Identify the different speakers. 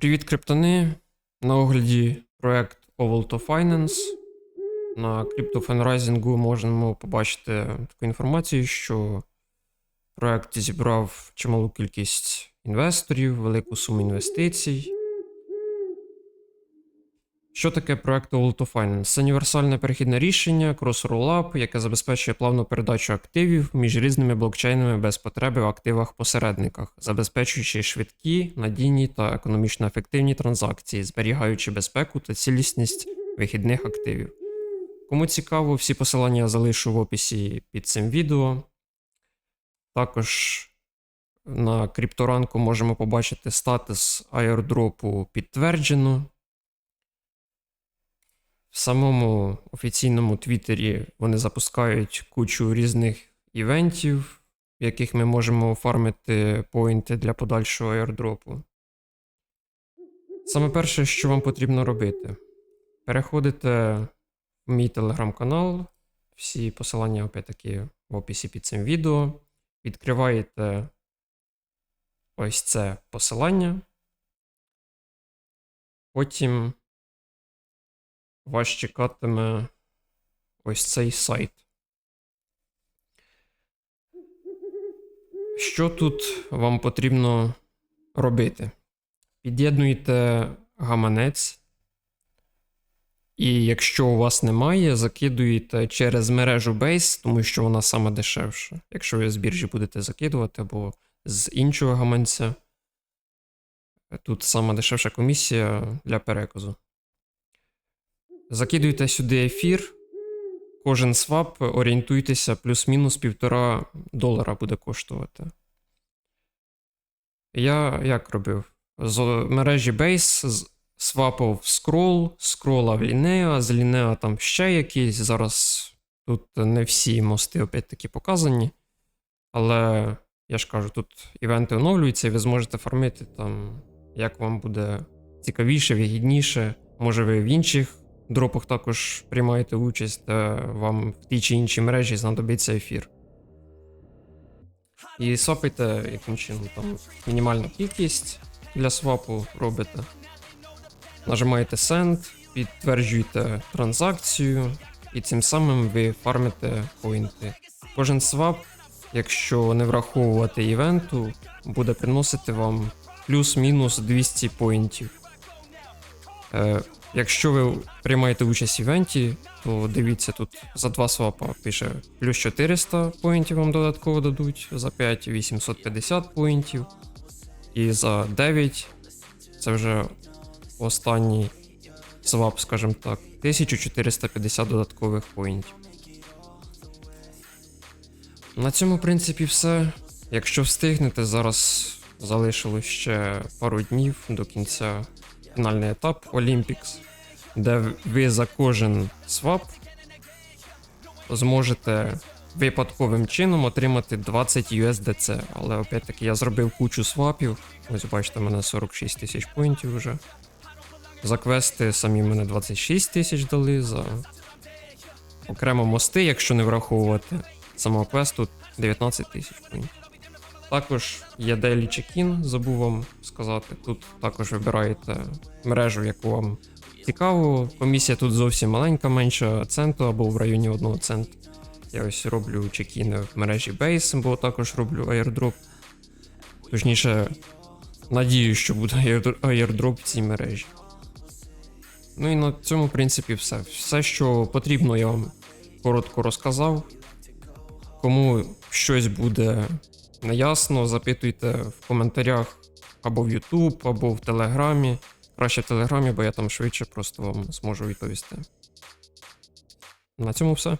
Speaker 1: Привіт, криптони! На огляді проект Ovalto Finance. На криптофанрайзингу можемо побачити таку інформацію, що проект зібрав чималу кількість інвесторів, велику суму інвестицій. Що таке проект Ovalto Finance? Це універсальне перехідне рішення Rollup, яке забезпечує плавну передачу активів між різними блокчейнами без потреби в активах-посередниках, забезпечуючи швидкі, надійні та економічно ефективні транзакції, зберігаючи безпеку та цілісність вихідних активів. Кому цікаво, всі посилання я залишу в описі під цим відео. Також на крипторанку можемо побачити статус аірдропу підтверджено. В самому офіційному Твіттері вони запускають кучу різних івентів, в яких ми можемо оформити поінти для подальшого airdropу. Саме перше, що вам потрібно робити, переходите в мій телеграм-канал, всі посилання опять-таки в описі під цим відео. Відкриваєте ось це посилання. Потім вас чекатиме ось цей сайт. Що тут вам потрібно робити? Під'єднуєте гаманець, і якщо у вас немає, закидуєте через мережу Base, тому що вона саме дешевша. Якщо ви з біржі будете закидувати або з іншого гаманця, тут сама дешевша комісія для переказу. Закидуйте сюди ефір. Кожен свап орієнтуйтеся плюс-мінус півтора долара буде коштувати. Я як робив? З мережі Base свапав скрол, скролав Лінеа, з Лінеа там ще якісь. Зараз тут не всі мости опять-таки показані. Але я ж кажу, тут івенти оновлюються, і ви зможете фармити там, як вам буде цікавіше, вигідніше. Може, ви в інших дропах також приймаєте участь, де вам в тій чи іншій мережі знадобиться ефір. І свапайте яким чином там мінімальна кількість для свапу робите. Нажимаєте Send, підтверджуєте транзакцію, і цим самим ви фармите поінти. Кожен свап, якщо не враховувати івенту, буде приносити вам плюс-мінус 200 поінтів. Е, Якщо ви приймаєте участь в івенті, то дивіться тут за два свапа пише плюс 400 поінтів вам додатково дадуть, за 5 850 поінтів. І за 9 це вже останній свап, скажімо так, 1450 додаткових поінтів. На цьому, в принципі, все. Якщо встигнете, зараз залишилось ще пару днів до кінця фінальний етап Olympics, де ви за кожен свап зможете випадковим чином отримати 20 USDC. Але опять-таки я зробив кучу свапів. Ось бачите, у мене 46 тисяч поінтів вже. За квести самі мене 26 тисяч дали, за окремо мости, якщо не враховувати самого квесту 19 тисяч поінтів. Також є Daily Check-in, забув вам сказати. Тут також вибираєте мережу, яку вам цікаво. Комісія тут зовсім маленька, менше центу або в районі 1 центу. Я ось роблю чекіни в мережі Base, бо також роблю airdrop. Точніше, надію, що буде airdro- airdrop в цій мережі. Ну і на цьому, в принципі, все. Все, що потрібно, я вам коротко розказав. Кому щось буде неясно, запитуйте в коментарях або в YouTube, або в Телеграмі. Краще в Телеграмі, бо я там швидше просто вам зможу відповісти. На цьому все.